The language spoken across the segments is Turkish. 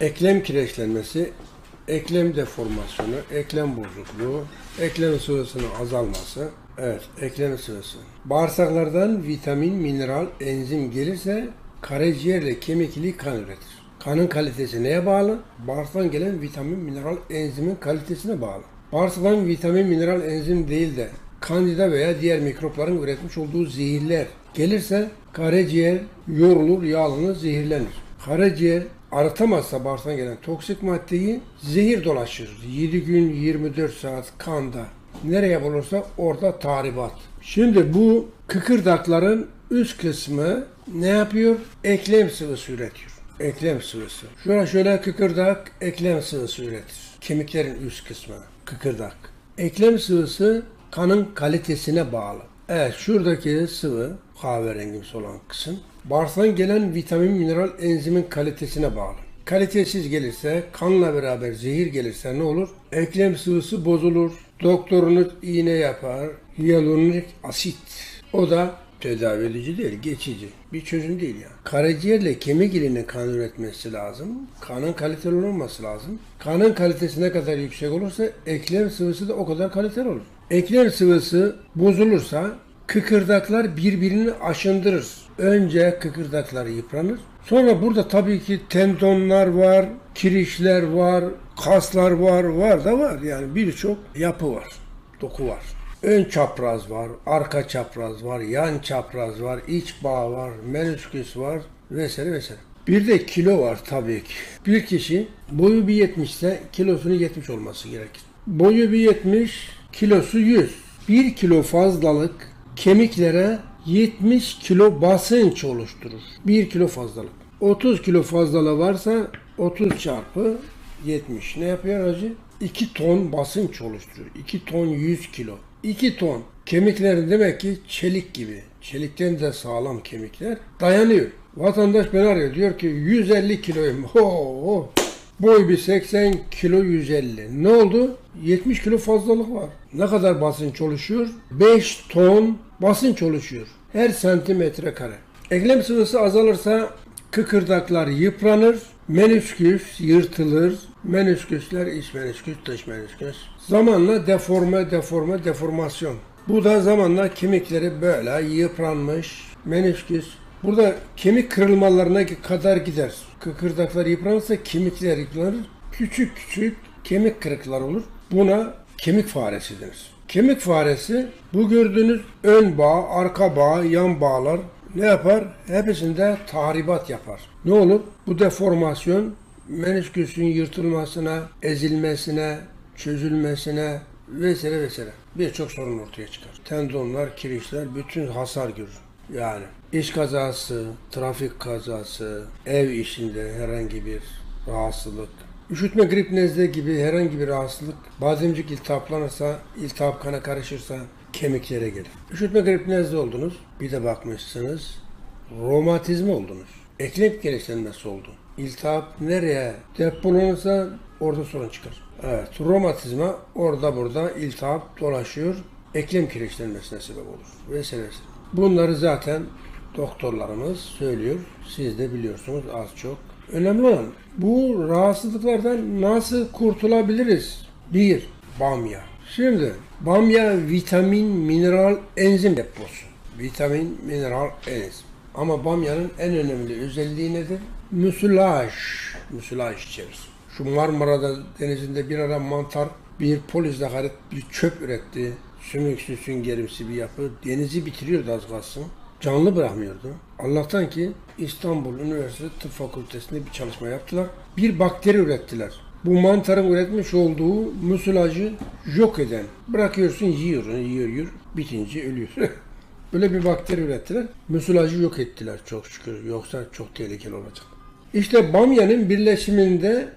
Eklem kireçlenmesi, eklem deformasyonu, eklem bozukluğu, eklem sıvısının azalması. Evet, eklem sıvısı. Bağırsaklardan vitamin, mineral, enzim gelirse karaciğerle kemik iliği kan üretir. Kanın kalitesi neye bağlı? Bağırsaktan gelen vitamin, mineral, enzimin kalitesine bağlı. Bağırsaktan vitamin, mineral, enzim değil de kandida veya diğer mikropların üretmiş olduğu zehirler gelirse karaciğer yorulur, yağlanır, zehirlenir. Karaciğer arıtamazsa bağırsaktan gelen toksik maddeyi zehir dolaşır. 7 gün 24 saat kanda nereye bulursa orada tahribat. Şimdi bu kıkırdakların üst kısmı ne yapıyor? Eklem sıvısı üretiyor. Eklem sıvısı. Şöyle şöyle kıkırdak eklem sıvısı üretir. Kemiklerin üst kısmı kıkırdak. Eklem sıvısı kanın kalitesine bağlı. Evet şuradaki sıvı kahverengimsi olan kısım bağırsaktan gelen vitamin, mineral, enzimin kalitesine bağlı. Kalitesiz gelirse, kanla beraber zehir gelirse ne olur? Eklem sıvısı bozulur. Doktorunuz iğne yapar. Hyaluronik asit. O da tedavi edici değil, geçici. Bir çözüm değil yani. Karaciğerle kemik iliğinin kan üretmesi lazım. Kanın kaliteli olması lazım. Kanın kalitesi ne kadar yüksek olursa eklem sıvısı da o kadar kaliteli olur. Eklem sıvısı bozulursa kıkırdaklar birbirini aşındırır. Önce kıkırdaklar yıpranır. Sonra burada tabii ki tendonlar var, kirişler var, kaslar var, var da var. Yani birçok yapı var, doku var. Ön çapraz var, arka çapraz var, yan çapraz var, iç bağ var, menüsküs var vesaire vesaire. Bir de kilo var tabii ki. Bir kişi boyu bir 70 ise kilosunun 70 olması gerekir. Boyu bir 70, kilosu 100. 1 kilo fazlalık kemiklere 70 kilo basınç oluşturur. 1 kilo fazlalık. 30 kilo fazlalığı varsa 30 çarpı 70 ne yapıyor hacı? 2 ton basınç oluşturuyor. 2 ton 100 kilo. 2 ton kemiklerin demek ki çelik gibi. Çelikten de sağlam kemikler dayanıyor. Vatandaş beni arıyor. Diyor ki 150 kiloyum. Ho, ho. Boy bir 80 kilo 150. Ne oldu? 70 kilo fazlalık var. Ne kadar basınç oluşuyor? 5 ton basınç oluşuyor. Her santimetre kare. Eklem sıvısı azalırsa kıkırdaklar yıpranır, menüsküs yırtılır, menüsküsler iç menüsküs, dış menüsküs. Zamanla deforme, deforme, deformasyon. Bu da zamanla kemikleri böyle yıpranmış, menüsküs. Burada kemik kırılmalarına kadar gider. Kıkırdaklar yıpranırsa kemikler yıpranır. Küçük küçük kemik kırıklar olur. Buna kemik faresi denir. Kemik faresi bu gördüğünüz ön bağ, arka bağ, yan bağlar ne yapar? Hepsinde tahribat yapar. Ne olur? Bu deformasyon menisküsün yırtılmasına, ezilmesine, çözülmesine vesaire vesaire birçok sorun ortaya çıkar. Tendonlar, kirişler bütün hasar görür. Yani iş kazası, trafik kazası, ev işinde herhangi bir rahatsızlık, üşütme, grip, nezle gibi herhangi bir rahatsızlık, bademcik iltihaplanırsa, iltihap kana karışırsa kemiklere gelir. Üşütme, grip, nezle oldunuz, bir de bakmışsınız, romatizma oldunuz. Eklem gereklenmesi oldu. İltihap nereye depolanırsa orada sorun çıkar. Evet, romatizma orada burada iltihap dolaşıyor, eklem kireçlenmesine sebep olur vesaire. Bunları zaten doktorlarımız söylüyor. Siz de biliyorsunuz az çok. Önemli olan bu rahatsızlıklardan nasıl kurtulabiliriz? Bir, bamya. Şimdi bamya vitamin, mineral, enzim deposu. Vitamin, mineral, enzim. Ama bamyanın en önemli özelliği nedir? Müsilaj. Müsilaj içerir. Şu Marmara'da denizinde bir ara mantar bir polis hakaret bir çöp üretti. Sümüksü süngerimsi bir yapı. Denizi bitiriyordu az kalsın. Canlı bırakmıyordu. Allah'tan ki İstanbul Üniversitesi Tıp Fakültesi'nde bir çalışma yaptılar. Bir bakteri ürettiler. Bu mantarın üretmiş olduğu musilajı yok eden. Bırakıyorsun yiyor, yiyor, yiyor. Bitince ölüyor. Böyle bir bakteri ürettiler. Musilajı yok ettiler çok şükür. Yoksa çok tehlikeli olacak. İşte bamyanın birleşiminde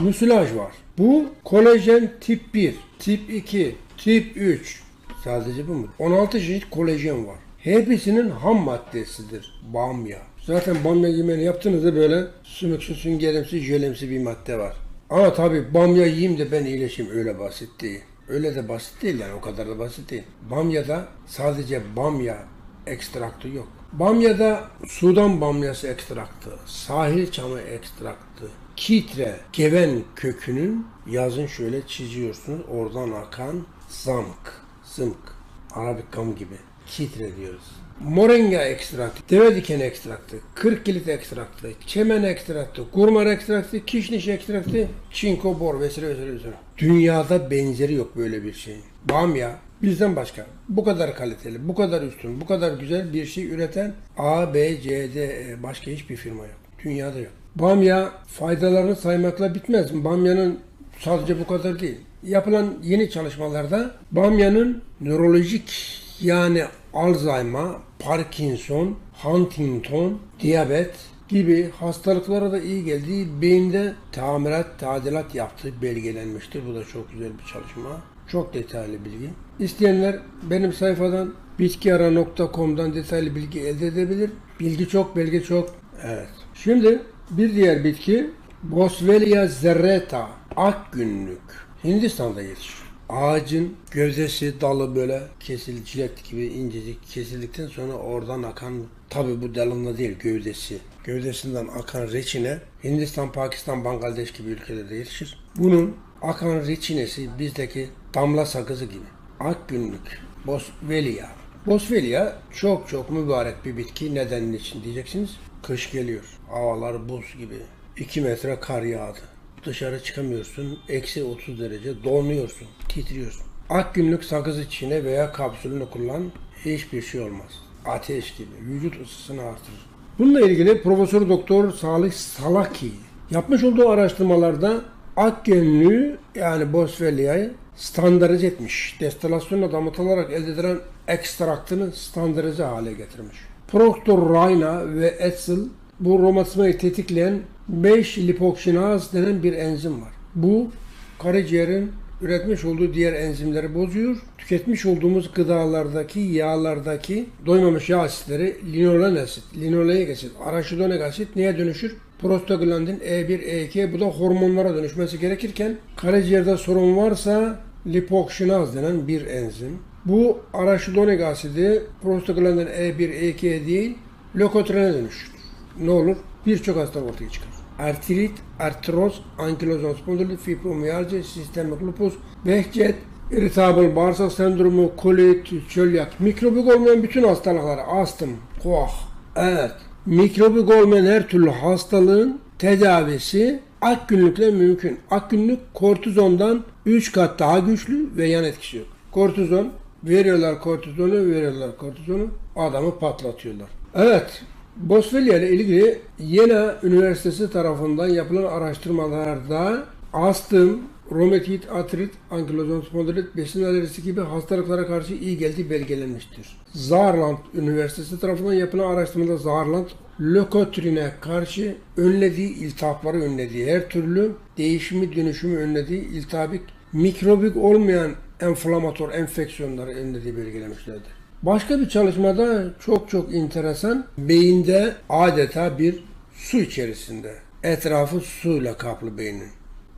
musilaj var. Bu kolajen tip 1, tip 2, tip 3. Sadece bu mu? 16 çeşit kolajen var. Hepsinin ham maddesidir bamya. Zaten bamya yemeğini yaptığınızda böyle sümüksü, süngerimsi, jölemsi bir madde var. Ama tabii bamya yiyeyim de ben iyileşeyim öyle basit değil. Öyle de basit değil yani o kadar da basit değil. Bamya'da sadece bamya ekstraktı yok. Bamya'da Sudan bamyası ekstraktı, sahil çamı ekstraktı, kitre, geven kökünün yazın şöyle çiziyorsunuz. Oradan akan zamk, zımk, Arabik gam gibi. Kitre diyoruz. Moringa ekstraktı, deve diken ekstraktı, kırk kilit ekstraktı, çemen ekstraktı, kurmar ekstraktı, kişniş ekstraktı, çinko bor vesaire vesaire vesaire. Dünyada benzeri yok böyle bir şeyin. Bamya bizden başka bu kadar kaliteli, bu kadar üstün, bu kadar güzel bir şey üreten A, B, C, D E, başka hiçbir firma yok. Dünyada yok. Bamya faydalarını saymakla bitmez. Bamyanın sadece bu kadar değil. Yapılan yeni çalışmalarda bamyanın nörolojik yani Alzheimer, Parkinson, Huntington, diyabet gibi hastalıklara da iyi geldiği beyinde tamirat, tadilat yaptığı belgelenmiştir. Bu da çok güzel bir çalışma. Çok detaylı bilgi. İsteyenler benim sayfadan bitkiara.com'dan detaylı bilgi elde edebilir. Bilgi çok, belge çok. Evet. Şimdi bir diğer bitki Boswellia zerreta, ak günlük. Hindistan'da yetişir. Ağacın gövdesi, dalı böyle kesil, cilet gibi incecik kesildikten sonra oradan akan, tabi bu dalında değil gövdesi. Gövdesinden akan reçine Hindistan, Pakistan, Bangladeş gibi ülkelerde yetişir. Bunun akan reçinesi bizdeki damla sakızı gibi. Ak günlük, Boswellia. Boswellia çok çok mübarek bir bitki. Neden için diyeceksiniz. Kış geliyor. Havalar buz gibi. 2 metre kar yağdı. Dışarı çıkamıyorsun. Eksi 30 derece donuyorsun. Titriyorsun. Ak günlük sakız içine veya kapsülünü kullan. Hiçbir şey olmaz. Ateş gibi. Vücut ısısını artırır. Bununla ilgili Profesör Doktor Salih Salaki yapmış olduğu araştırmalarda ak günlüğü yani Boswellia'yı standartize etmiş. Destilasyonla damıtılarak elde edilen ekstraktını standartize hale getirmiş. Proctor Rayna ve Etzel bu romatizmayı tetikleyen 5 lipoksinaz denen bir enzim var. Bu karaciğerin üretmiş olduğu diğer enzimleri bozuyor. Tüketmiş olduğumuz gıdalardaki yağlardaki doymamış yağ asitleri linolen asit, linoleik asit, araşidonik asit neye dönüşür? Prostaglandin E1, E2 bu da hormonlara dönüşmesi gerekirken karaciğerde sorun varsa lipoksinaz denen bir enzim. Bu araşidonik asidi prostaglandin E1, E2 değil lökotrene dönüşür. Ne olur? Birçok hastalık ortaya çıkar. Artrit, artroz, ankilozan spondilit, fibromiyalji, sistemik lupus, Behçet, irritable bağırsak sendromu, kolit, çölyak, mikrobik olmayan bütün hastalıklar, astım, koah. Evet, mikrobik olmayan her türlü hastalığın tedavisi ak günlükle mümkün. Ak günlük kortizondan 3 kat daha güçlü ve yan etkisi yok. Kortizon, veriyorlar kortizonu, veriyorlar kortizonu, adamı patlatıyorlar. Evet, Boswellia ile ilgili Yena Üniversitesi tarafından yapılan araştırmalarda astım, romatit, artrit, ankilozan spondilit, besin alerjisi gibi hastalıklara karşı iyi geldiği belgelenmiştir. Saarland Üniversitesi tarafından yapılan araştırmada Saarland, lökotrine karşı önlediği iltihapları önlediği, her türlü değişimi dönüşümü önlediği iltihabik, mikrobik olmayan enflamatör enfeksiyonları önlediği belgelemişlerdir. Başka bir çalışmada çok çok enteresan beyinde adeta bir su içerisinde. Etrafı suyla kaplı beynin.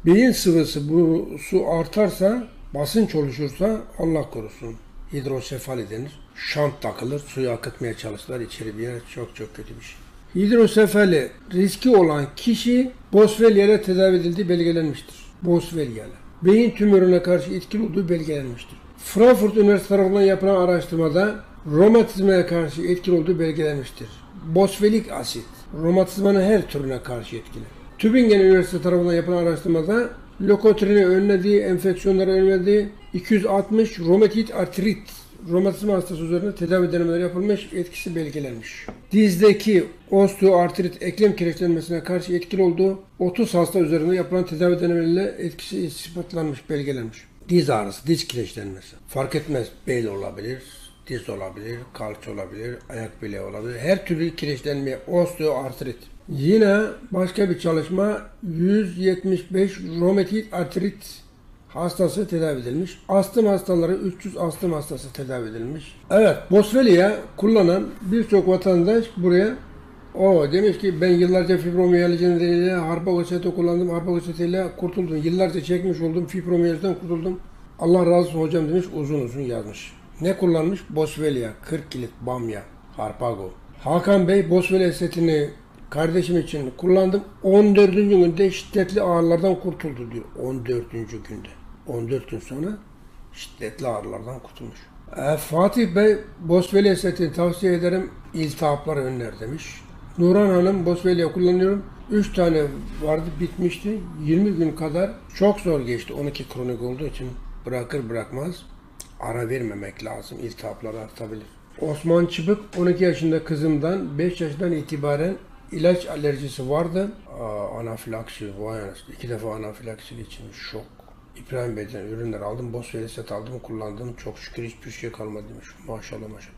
Beyin sıvısı bu su artarsa, basınç oluşursa Allah korusun hidrosefali denir. Şant takılır, suyu akıtmaya çalışırlar içeri bir yere çok çok kötü bir şey. Hidrosefali riski olan kişi Boswellia ile tedavi edildiği belgelenmiştir. Boswellia ile. Beyin tümörüne karşı etkili olduğu belgelenmiştir. Frankfurt Üniversitesi tarafından yapılan araştırmada romatizmaya karşı etkili olduğu belgelenmiştir. Bosfelik asit, romatizmanın her türüne karşı etkili. Tübingen Üniversitesi tarafından yapılan araştırmada lokotrini önlediği, enfeksiyonları önlediği 260 romatit artrit romatizma hastası üzerinde tedavi denemeleri yapılmış, etkisi belgelenmiş. Dizdeki osteoartrit eklem kireçlenmesine karşı etkili olduğu 30 hasta üzerinde yapılan tedavi denemeleriyle etkisi ispatlanmış, belgelenmiş. Diz ağrısı, diz kireçlenmesi. Fark etmez, bel olabilir, diz olabilir, kalça olabilir, ayak bileği olabilir. Her türlü kireçlenmeye osteoartrit. Yine başka bir çalışma 175 romatit artrit hastası tedavi edilmiş. Astım hastaları 300 astım hastası tedavi edilmiş. Evet, Boswellia kullanan birçok vatandaş buraya o demiş ki ben yıllarca fibromiyalji nedeniyle harpa reçete kullandım. Harpa reçeteyle kurtuldum. Yıllarca çekmiş oldum. Fibromiyaljiden kurtuldum. Allah razı olsun hocam demiş. Uzun uzun yazmış. Ne kullanmış? Boswellia, 40 kilit, bamya, harpago. Hakan Bey Boswellia setini kardeşim için kullandım. 14. günde şiddetli ağrılardan kurtuldu diyor. 14. günde. 14 gün sonra şiddetli ağrılardan kurtulmuş. E, Fatih Bey Bosveli esetini tavsiye ederim. İltihapları önler demiş. Nurhan Hanım Bosveli'ye kullanıyorum. 3 tane vardı bitmişti. 20 gün kadar çok zor geçti. 12 kronik olduğu için bırakır bırakmaz ara vermemek lazım. İltihaplar artabilir. Osman Çıbık 12 yaşında kızımdan 5 yaşından itibaren ilaç alerjisi vardı. Anafilaksi, vay anasını. İki defa anafilaksi geçirmiş. Şok. İbrahim Bey'den ürünler aldım. Bosveli set aldım, kullandım. Çok şükür hiçbir şey kalmadı demiş. Maşallah maşallah.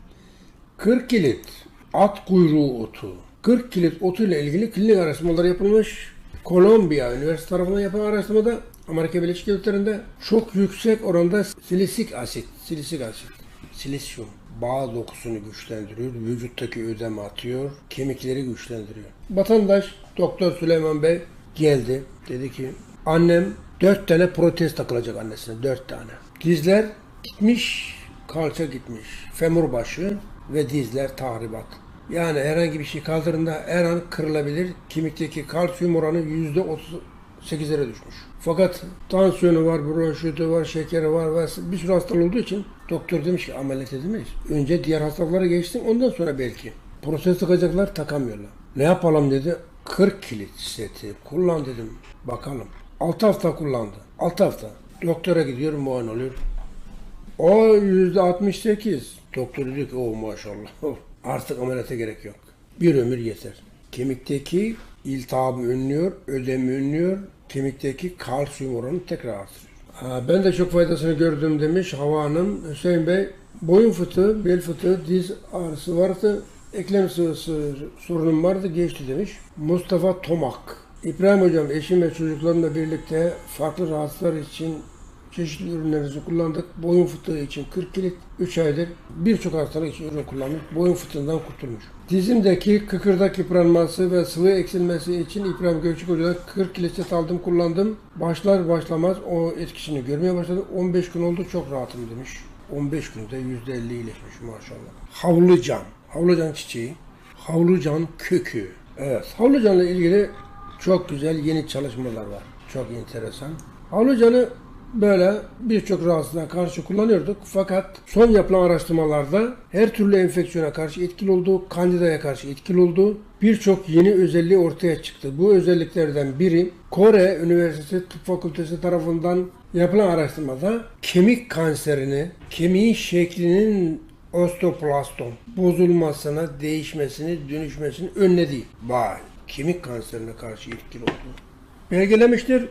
40 kilit at kuyruğu otu. 40 kilit otu ile ilgili klinik araştırmalar yapılmış. Kolombiya Üniversitesi tarafından yapılan araştırmada Amerika Birleşik Devletleri'nde çok yüksek oranda silisik asit, silisik asit, silisyum bağ dokusunu güçlendiriyor, vücuttaki ödemi atıyor, kemikleri güçlendiriyor. Vatandaş Doktor Süleyman Bey geldi. Dedi ki annem dört tane protez takılacak annesine, dört tane. Dizler gitmiş, kalça gitmiş, femur başı ve dizler tahribat. Yani herhangi bir şey kaldırında her an kırılabilir. Kemikteki kalsiyum oranı yüzde 38'lere düşmüş. Fakat tansiyonu var, bronşiti var, şekeri var ve bir sürü hastalık olduğu için doktor demiş ki ameliyat edemeyiz. Önce diğer hastalıklara geçsin ondan sonra belki. Proses takacaklar takamıyorlar. Ne yapalım dedi. 40 kilit seti kullan dedim. Bakalım. 6 hafta kullandı. 6 hafta. Doktora gidiyor muayene oluyor. O yüzde 68. Doktor diyor ki o maşallah. Artık ameliyata gerek yok. Bir ömür yeter. Kemikteki iltihabı önlüyor, ödemi önlüyor. Kemikteki kalsiyum oranı tekrar artırıyor. Ben de çok faydasını gördüm demiş Hava Hanım. Hüseyin Bey boyun fıtığı, bel fıtığı, diz ağrısı vardı. Eklem sıvısı sorunum vardı geçti demiş. Mustafa Tomak. İbrahim Hocam eşim ve çocuklarımla birlikte farklı rahatsızlar için çeşitli ürünlerinizi kullandık. Boyun fıtığı için 40 kilit 3 aydır birçok hastalık için ürün kullandık. Boyun fıtığından kurtulmuş. Dizimdeki kıkırdak yıpranması ve sıvı eksilmesi için İbrahim Gökçük Hoca'dan 40 kilit aldım kullandım. Başlar başlamaz o etkisini görmeye başladı. 15 gün oldu çok rahatım demiş. 15 günde %50 iyileşmiş maşallah. Havlucan. Havlucan çiçeği. Havlucan kökü. Evet. Havlucanla ilgili çok güzel yeni çalışmalar var. Çok enteresan. Havlucanı böyle birçok rahatsızlığa karşı kullanıyorduk. Fakat son yapılan araştırmalarda her türlü enfeksiyona karşı etkili olduğu, kandidaya karşı etkili olduğu birçok yeni özelliği ortaya çıktı. Bu özelliklerden biri Kore Üniversitesi Tıp Fakültesi tarafından yapılan araştırmada kemik kanserini, kemiğin şeklinin osteoplastom bozulmasına, değişmesini, dönüşmesini önlediği. Vay! Kemik kanserine karşı etkili olduğu belgelemiştir.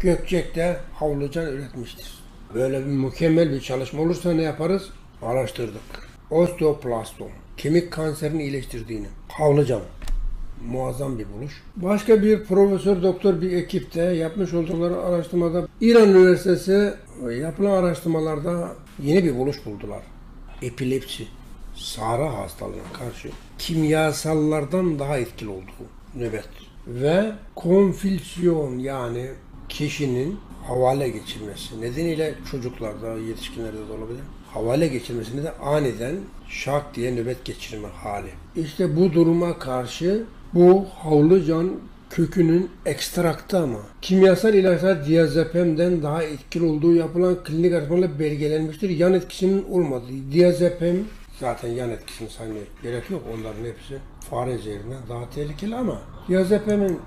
Gökçek de havlucan üretmiştir. Böyle bir mükemmel bir çalışma olursa ne yaparız? Araştırdık. Osteoplastom. Kemik kanserini iyileştirdiğini. Havlucan. Muazzam bir buluş. Başka bir profesör doktor bir ekipte yapmış oldukları araştırmada İran Üniversitesi yapılan araştırmalarda yeni bir buluş buldular. Epilepsi. Sara hastalığına karşı kimyasallardan daha etkili olduğu nöbet. Ve konfülsiyon yani kişinin havale geçirmesi nedeniyle çocuklarda, yetişkinlerde de olabilir. Havale geçirmesini de aniden şak diye nöbet geçirme hali. İşte bu duruma karşı bu havlucan kökünün ekstraktı ama kimyasal ilaçlar diazepamden daha etkili olduğu yapılan klinik araştırmalarla belgelenmiştir. Yan etkisinin olmadığı. Diazepam zaten yan etkisini saymaya gerek yok. Onların hepsi fare zehrinden daha tehlikeli ama diazepamin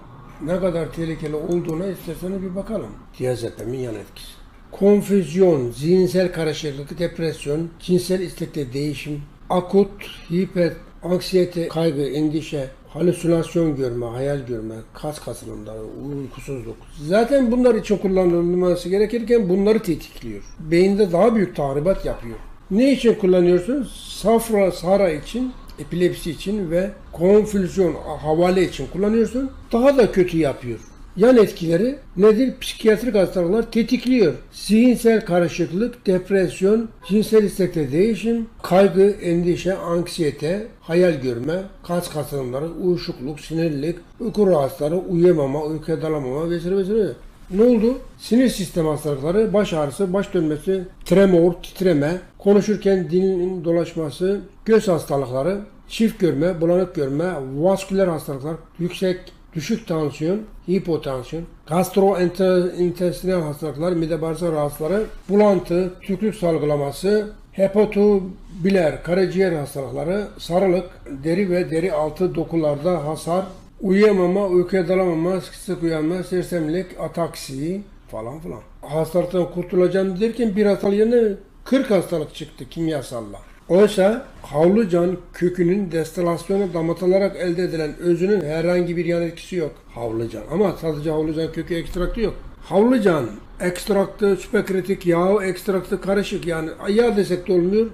ne kadar tehlikeli olduğuna isterseniz bir bakalım. Diazepamin yan etkisi. Konfüzyon, zihinsel karışıklık, depresyon, cinsel istekte değişim, akut, hiper, anksiyete, kaygı, endişe, halüsinasyon görme, hayal görme, kas kasılımları, uykusuzluk. Zaten bunlar için kullanılması gerekirken bunları tetikliyor. Beyinde daha büyük tahribat yapıyor. Ne için kullanıyorsunuz? Safra, sara için, epilepsi için ve konfüzyon, havale için kullanıyorsun. Daha da kötü yapıyor. Yan etkileri nedir? Psikiyatrik hastalıklar tetikliyor. Zihinsel karışıklık, depresyon, cinsel istekte değişim, kaygı, endişe, anksiyete, hayal görme, kas kasılımları, uyuşukluk, sinirlilik, uyku rahatsızları, uyuyamama, uykuya dalamama vesaire vesaire. Ne oldu? Sinir sistem hastalıkları, baş ağrısı, baş dönmesi, tremor, titreme, konuşurken dilin dolaşması, göz hastalıkları, çift görme, bulanık görme, vasküler hastalıklar, yüksek, düşük tansiyon, hipotansiyon, gastrointestinal hastalıklar, mide bağırsak rahatsızları, bulantı, tüklük salgılaması, hepatobiler, karaciğer hastalıkları, sarılık, deri ve deri altı dokularda hasar, uyuyamama, uykuya dalamama, sık uyanma, sersemlik, ataksi falan filan. Hastalıktan kurtulacağım derken bir hastalık yerine 40 hastalık çıktı kimyasalla. Oysa havlucan kökünün destilasyonu damatılarak elde edilen özünün herhangi bir yan etkisi yok. Havlucan ama sadece havlucan kökü ekstraktı yok. Havlucan ekstraktı, süperkritik yağ ekstraktı karışık yani yağ desek de olmuyor,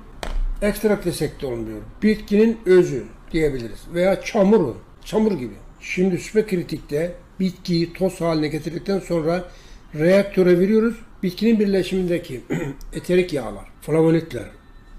ekstrakt desek de olmuyor. Bitkinin özü diyebiliriz veya çamuru, çamur gibi. Şimdi süperkritikte bitkiyi toz haline getirdikten sonra reaktöre veriyoruz. Bitkinin birleşimindeki eterik yağlar, flavonoidler,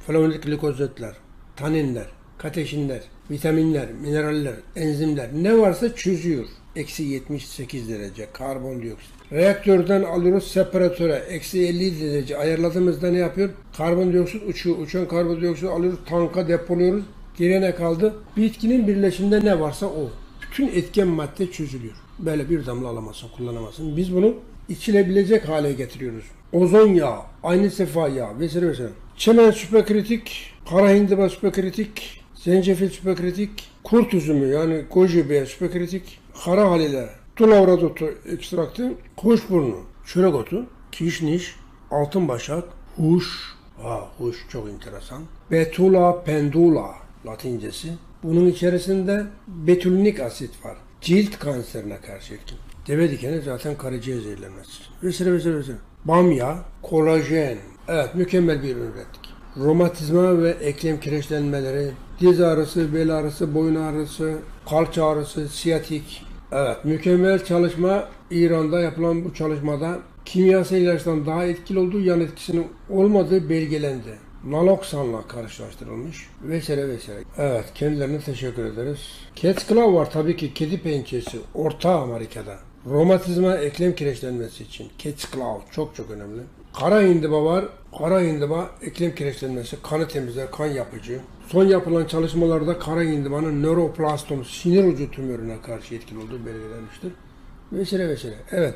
flavonoid glikozitler, taninler, kateşinler, vitaminler, mineraller, enzimler ne varsa çözüyor. Eksi 78 derece karbondioksit. Reaktörden alıyoruz separatöre. Eksi 50 derece ayarladığımızda ne yapıyor? Karbondioksit uçuyor. Uçan karbondioksit alıyoruz tanka depoluyoruz. Geriye kaldı? Bitkinin birleşiminde ne varsa o. Bütün etken madde çözülüyor. Böyle bir damla alamazsın, kullanamazsın. Biz bunu içilebilecek hale getiriyoruz. Ozon yağı, aynı sefa yağı vesaire vesaire. Çemen süperkritik, kara hindiba süperkritik, zencefil süperkritik, kurt üzümü yani goji bey süperkritik, kara halile, tulavra otu ekstraktı, kuşburnu, çörek otu, kişniş, altın başak, huş, ha huş çok enteresan, betula pendula latincesi. Bunun içerisinde betülünik asit var. Cilt kanserine karşı etkin. Deve dikeni zaten karaciğer zehirlenmesi. Vesaire vesaire vesaire. Bamya, kolajen. Evet mükemmel bir ürün ürettik. Romatizma ve eklem kireçlenmeleri, diz ağrısı, bel ağrısı, boyun ağrısı, kalça ağrısı, siyatik. Evet mükemmel çalışma İran'da yapılan bu çalışmada kimyasal ilaçtan daha etkili olduğu yan etkisinin olmadığı belgelendi. Naloksanla karşılaştırılmış vesaire vesaire. Evet kendilerine teşekkür ederiz. Cat Claw var tabii ki kedi pençesi Orta Amerika'da. Romatizma eklem kireçlenmesi için Cat Claw çok çok önemli. Kara hindiba var. Kara hindiba eklem kireçlenmesi, kanı temizler, kan yapıcı. Son yapılan çalışmalarda kara hindibanın nöroplastom sinir ucu tümörüne karşı etkili olduğu belirlenmiştir. Vesaire vesaire. Evet